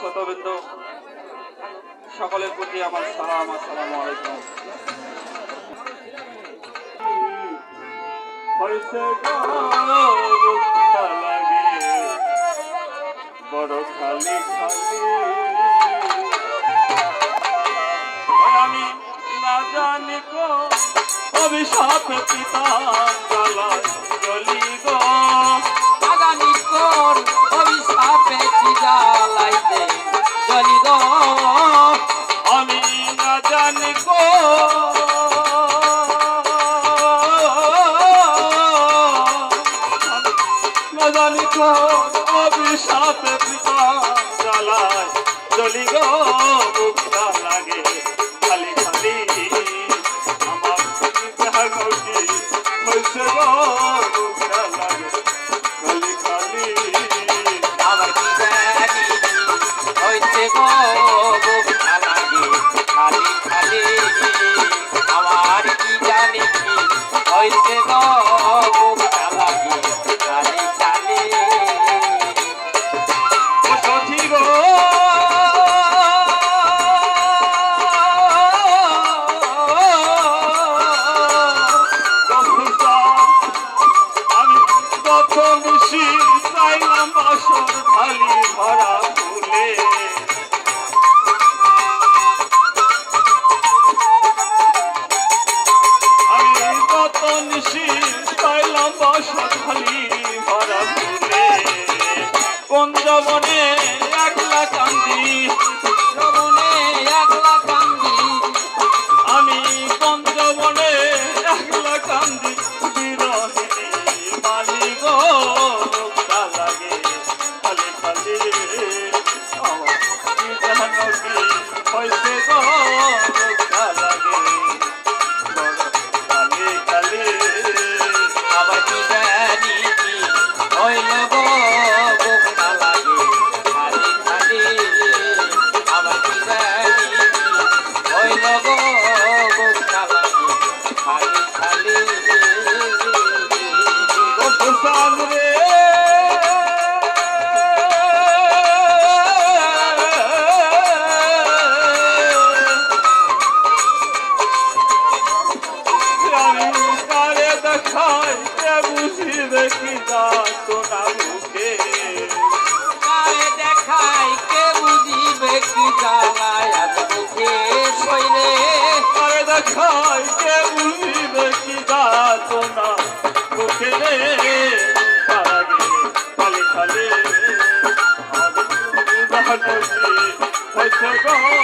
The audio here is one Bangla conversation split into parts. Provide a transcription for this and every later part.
শতবৃন্দ সকলের প্রতি আমার সালাম আসসালাম আলাইকুম। বড় খালি। আমি না জানি কো অভিশাপ পিতা নিকট অভিশাপ জ্বালায়। চলি গো কোন যবনে মিটবে কি যাতনা মুখে দেখাই কে বুঝিবে কি জ্বালায় মুখে শৈরে আরে দেখাই কে বুঝিবে কি যাতনা মুখে রে খালি খালি হয়তো গো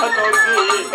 লাগে।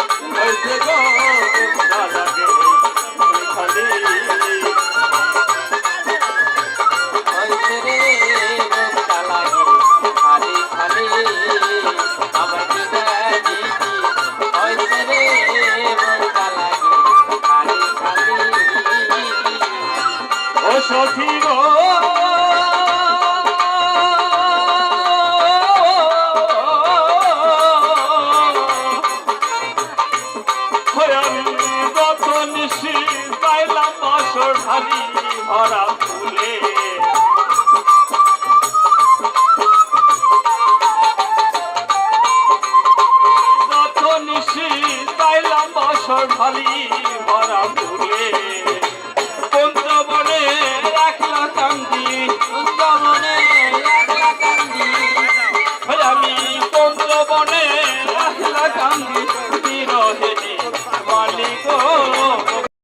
ঢালি ভরা ফুলে।